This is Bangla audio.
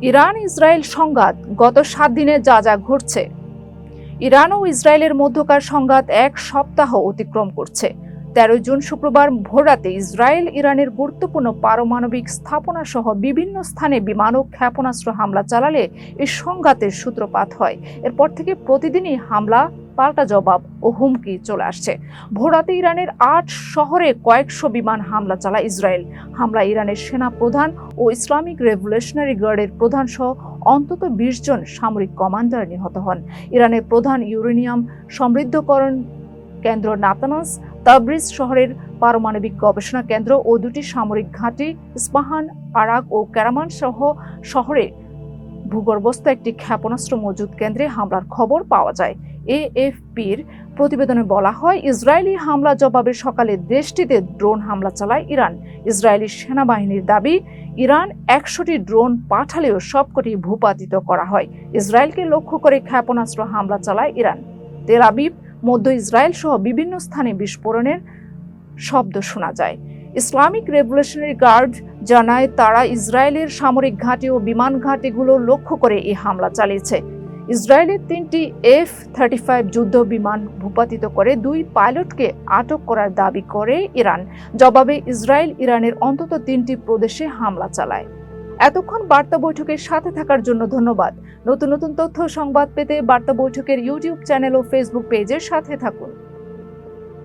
ইরান ইসরায়েল সংঘাত গত সাত দিনে যা যা ঘটছে। ইরান ও ইসরায়েলের মধ্যকার সংঘাত এক সপ্তাহ অতিক্রম করছে। তেরোই জুন শুক্রবার ভোররাতে ইসরায়েল ইরানের গুরুত্বপূর্ণ পারমাণবিক স্থাপনা সহ বিভিন্ন স্থানে বিমান ও ক্ষেপণাস্ত্র হামলা চালালে এই সংঘাতের সূত্রপাত হয়। এরপর থেকে প্রতিদিনই হামলা পাল্টা জবাব ও হুমকি চলে আসছে। ভোরাতে ইরানের আট শহরে কয়েকশো বিমান হামলা চালায় ইসরায়েল। হামলা ইরানের সেনা প্রধান ও ইসলামিক রেভলিউশনারি গার্ডের প্রধান সহ অন্তত বিশ জন সামরিক কমান্ডার নিহত হন। ইরানের প্রধান ইউরেনিয়াম সমৃদ্ধকরণ কেন্দ্র নাতানাস, তাবরিজ শহরের পারমাণবিক গবেষণা কেন্দ্র ও দুটি সামরিক ঘাঁটি ইস্পাহান, আরাক ও ক্যারামান সহ শহরে ভূগর্ভস্থ একটি ক্ষেপণাস্ত্র মজুদ কেন্দ্রে হামলার খবর পাওয়া যায়। এএফপির প্রতিবেদনে বলা হয়, ইসরায়েলি হামলা জবাবে সকালে দেশটিতে ড্রোন হামলা চালায় ইরান। ইসরায়েলি সেনাবাহিনীর দাবি, ইরান একশোটি ড্রোন পাঠালেও সবকটি ভূপাতিত করা হয়। ইসরায়েলকে লক্ষ্য করে ক্ষেপণাস্ত্র হামলা চালায় ইরান। তেল আবিব, মধ্য ইসরায়েল সহ বিভিন্ন স্থানে বিস্ফোরণের শব্দ শোনা যায়। ইসলামিক রেভলিউশনারি গার্ড জানায়, তারা ইসরায়েলের সামরিক ঘাঁটি ও বিমান ঘাঁটিগুলো লক্ষ্য করে এই হামলা চালিয়েছে। ইসরায়েলের তিনটি এফ থার্টি ফাইভ যুদ্ধ বিমান ভূপাতিত করে দুই পাইলটকে আটক করার দাবি করে ইরান। জবাবে ইসরায়েল ইরানের অন্তত তিনটি প্রদেশে হামলা চালায়। এতক্ষণ বার্তা বৈঠকের সাথে থাকার জন্য ধন্যবাদ। নতুন নতুন তথ্য সংবাদ পেতে বার্তা বৈঠকের ইউটিউব চ্যানেল ও ফেসবুক পেজের সাথে থাকুন।